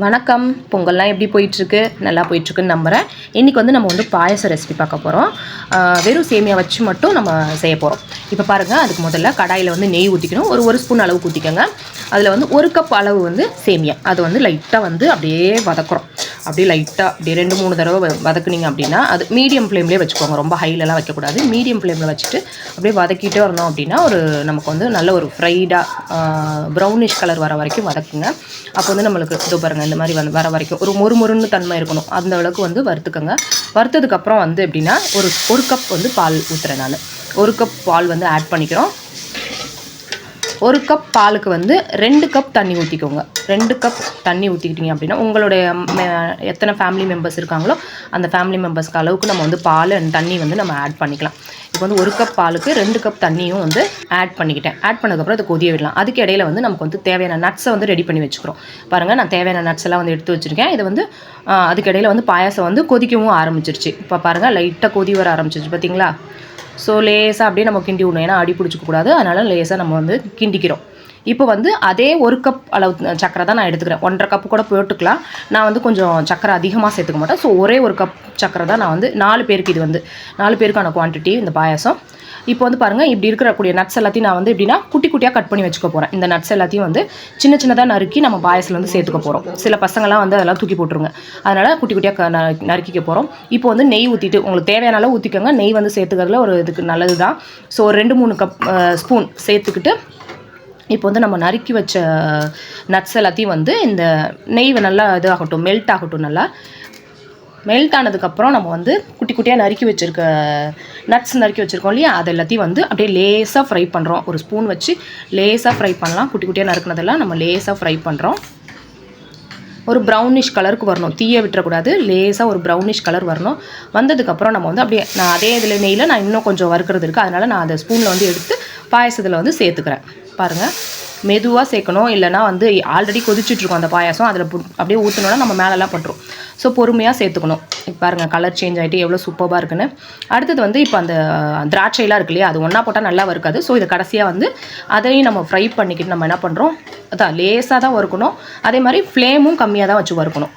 வணக்கம். பொங்கல்லாம் எப்படி போயிட்டுருக்கு? நல்லா போயிட்டுருக்குன்னு நம்புகிறேன் இன்றைக்கி வந்து நம்ம வந்து பாயச ரெசிபி பார்க்க போகிறோம் வெறும் சேமியா வச்சு மட்டும் நம்ம செய்ய போகிறோம் இப்போ பாருங்கள் அதுக்கு முதல்ல கடாயில் வந்து நெய் ஊற்றிக்கணும் ஒரு ஒரு ஸ்பூன் அளவு ஊற்றிக்கோங்க அதில் வந்து ஒரு கப் அளவு வந்து சேமியா. அது வந்து லைட்டாக வந்து அப்படியே வதக்குறோம். அப்படியே லைட்டாக அப்படியே ரெண்டு மூணு தடவை வ- வதக்குனீங்க அப்படின்னா அது மீடியம் ஃப்ளேம்லேயே வச்சுக்கோங்க. ரொம்ப ஹைலலாம் வைக்கக்கூடாது. மீடியம் ஃப்ளேமில் வச்சுட்டு அப்படியே வதக்கிட்டே இருந்தோம் அப்படின்னா ஒரு நமக்கு வந்து நல்ல ஒரு ஃப்ரைடாக ப்ரௌனிஷ் கலர் வர வரைக்கும் வதக்குங்க. அப்போ வந்து நம்மளுக்கு இதோ பாருங்கள் இந்த மாதிரி வந்து வர வரைக்கும் ஒரு மொறு மொறுன்னு தன்மை இருக்கணும். அந்த அளவுக்கு வந்து வறுத்துக்கோங்க. வறுத்ததுக்கப்புறம் வந்து எப்படின்னா ஒரு ஒரு கப் வந்து பால் ஊற்றுறேன் நான். ஒரு கப் பால் வந்து ஆட் பண்ணிக்கிறோம். ஒரு கப் பாலுக்கு வந்து ரெண்டு கப் தண்ணி ஊற்றிக்கோங்க ரெண்டு கப் தண்ணி ஊற்றிக்கிட்டீங்க அப்படின்னா உங்களுடைய எத்தனை ஃபேமிலி மெம்பர்ஸ் இருக்காங்களோ அந்த ஃபேமிலி மெம்பர்ஸ்க்கு அளவுக்கு நம்ம வந்து பால் அண்ட் தண்ணி வந்து நம்ம ஆட் பண்ணிக்கலாம். இப்போ வந்து ஒரு கப் பாலுக்கு ரெண்டு கப் தண்ணியும் வந்து ஆட் பண்ணிக்கிட்டேன். ஆட் பண்ணதுக்கப்புறம் அதை கொதிய விடலாம். அதுக்கு இடையில வந்து நமக்கு வந்து தேவையான நட்ஸை வந்து ரெடி பண்ணி வச்சுக்கிறோம். பாருங்கள் நான் தேவையான நட்ஸ் எல்லாம் வந்து எடுத்து வச்சுருக்கேன். இது வந்து அதுக்கு இடையில வந்து பாயாசம் வந்து கொதிக்கவும் ஆரம்பிச்சிருச்சு. இப்போ பாருங்கள் லைட்டாக கொதி வர ஆரம்பிச்சிருச்சு. பார்த்தீங்களா ஸோ லேசாக அப்படியே நம்ம கிண்டி விடணும். ஏன்னா அடி பிடிச்சிக்க கூடாது அதனால் லேசாக நம்ம வந்து கிண்டிக்கிறோம். இப்போ வந்து அதே ஒரு கப் அளவு சக்கரை தான் நான் எடுத்துக்கிறேன். ஒன்றரை கப்பு கூட போட்டுக்கலாம். நான் வந்து கொஞ்சம் சக்கரை அதிகமாக சேர்த்துக்க மாட்டேன். ஸோ ஒரே ஒரு கப் சக்கரை தான் நான் வந்து நாலு பேருக்கு இது வந்து நாலு பேருக்கான குவான்டிட்டி இந்த பாயாசம். இப்போ வந்து பாருங்கள் இப்படி இருக்கக்கூடிய நட்ஸ் எல்லாத்தையும் நான் வந்து எப்படின்னா குட்டி குட்டியாக கட் பண்ணி வச்சுக்க போகிறேன் இந்த நட்ஸ் எல்லாத்தையும் வந்து சின்ன சின்னதாக நறுக்கி நம்ம பாயசில் வந்து சேர்த்துக்க போகிறோம் சில பசங்கள்லாம் வந்து அதெல்லாம் தூக்கி போட்டுருங்க. அதனால் குட்டி குட்டியாக நறுக்கிக்க போகிறோம் இப்போ வந்து நெய் ஊற்றிட்டு உங்களுக்கு தேவையான அளவு ஊற்றிக்கோங்க நெய் வந்து சேர்த்துக்கிறதுல ஒரு இதுக்கு நல்லது தான் ஸோ ஒரு ரெண்டு மூணு கப் ஸ்பூன் சேர்த்துக்கிட்டு இப்போ வந்து நம்ம நறுக்கி வச்ச நட்ஸ் எல்லாத்தையும் வந்து இந்த நெய் நல்லா இதாகட்டும் மெல்ட் ஆகட்டும் நல்லா. மெல்ட் ஆனதுக்கப்புறம் நம்ம வந்து குட்டி குட்டியாக நறுக்கி வச்சுருக்க நட்ஸ் நறுக்கி வச்சுருக்கோம் இல்லையா? அது எல்லாத்தையும் வந்து அப்படியே லேசாக ஃப்ரை பண்ணுறோம் ஒரு ஸ்பூன் வச்சு லேசாக ஃப்ரை பண்ணலாம். குட்டி குட்டியாக நறுக்கினதெல்லாம் நம்ம லேசாக ஃப்ரை பண்ணுறோம் ஒரு ப்ரௌனிஷ் கலருக்கு வரணும். தீய விட்டுறக்கூடாது. லேசாக ஒரு ப்ரௌனிஷ் கலர் வரணும். வந்ததுக்கப்புறம் நம்ம வந்து அப்படியே நான் அதே இதில் நெய்யில் நான் இன்னும் கொஞ்சம் வறுக்கிறது இருக்குது அதனால் நான் அந்த ஸ்பூனில் வந்து எடுத்து பாயசத்தில் வந்து சேர்த்துக்கிறேன். பாருங்கள் மெதுவாக சேர்க்கணும். இல்லைனா வந்து ஆல்ரெடி கொதிச்சுட்ருக்கோம் அந்த பாயாசம். அதில் அப்படியே ஊற்றினோன்னா நம்ம மேலெல்லாம் பட்டுரும். ஸோ பொறுமையாக சேர்த்துக்கணும். இப்போ பாருங்கள் கலர் சேஞ்ச் ஆகிட்டு எவ்வளோ சூப்பராக இருக்குன்னு. அடுத்தது வந்து இப்போ அந்த திராட்சைலாம் இருக்கு இல்லையா? அது ஒன்றா போட்டால் நல்லா இருக்காது ஸோ இது கடைசியாக வந்து அதையும் நம்ம ஃப்ரை பண்ணிக்கிட்டு நம்ம என்ன பண்ணுறோம் அதான் லேசாக தான் வறுக்கணும். அதே மாதிரி ஃப்ளேமும் கம்மியாக தான் வச்சு வறுக்கணும்.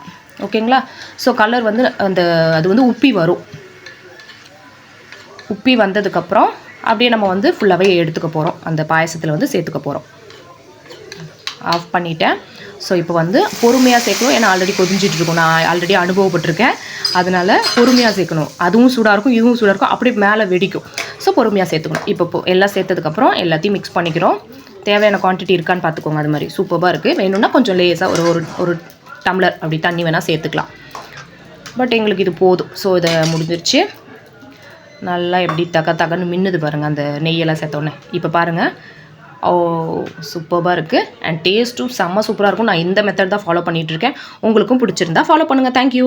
ஓகேங்களா ஸோ கலர் வந்து அந்த அது வந்து உப்பி வரும். உப்பி வந்ததுக்கப்புறம் அப்படியே நம்ம வந்து ஃபுல்லாகவே எடுத்துக்க போகிறோம் அந்த பாயசத்தில் வந்து சேர்த்துக்க போகிறோம் ஆஃப் பண்ணிட்டேன். ஸோ இப்போ வந்து பொறுமையாக சேர்க்கணும். ஏன்னா ஆல்ரெடி கொதிஞ்சிட்டு இருக்கும். நான் ஆல்ரெடி அனுபவப்பட்டிருக்கேன். அதனால் பொறுமையாக சேர்க்கணும். அதுவும் சூடாக இருக்கும் இதுவும் சூடாக இருக்கும். அப்படியே மேலே வெடிக்கும். ஸோ பொறுமையாக சேர்த்துக்கணும். இப்போ எல்லாம் சேர்த்ததுக்கப்புறம் எல்லாத்தையும் மிக்ஸ் பண்ணிக்கிறோம். தேவையான குவான்டிட்டி இருக்கான்னு பார்த்துக்கோங்க. அது மாதிரி சூப்பராக இருக்குது வேணும்னா கொஞ்சம் லேசாக ஒரு ஒரு ஒரு டம்ளர் அப்படி தண்ணி வேணால் சேர்த்துக்கலாம். பட் எங்களுக்கு இது போதும். ஸோ இதை முடிஞ்சிருச்சு. நல்லா எப்படி தக தகன்னு மின்னுது பாருங்கள் அந்த நெய்யெல்லாம் சேர்த்தோன்னே இப்போ பாருங்கள் ஓ சூப்பராக இருக்குது அண்ட் டேஸ்ட்டும் செம்ம சூப்பராக இருக்கும். நான் இந்த மெத்தட் தான் ஃபாலோ பண்ணிகிட்ருக்கேன் உங்களுக்கும் பிடிச்சிருந்தா ஃபாலோ பண்ணுங்கள் தேங்க்யூ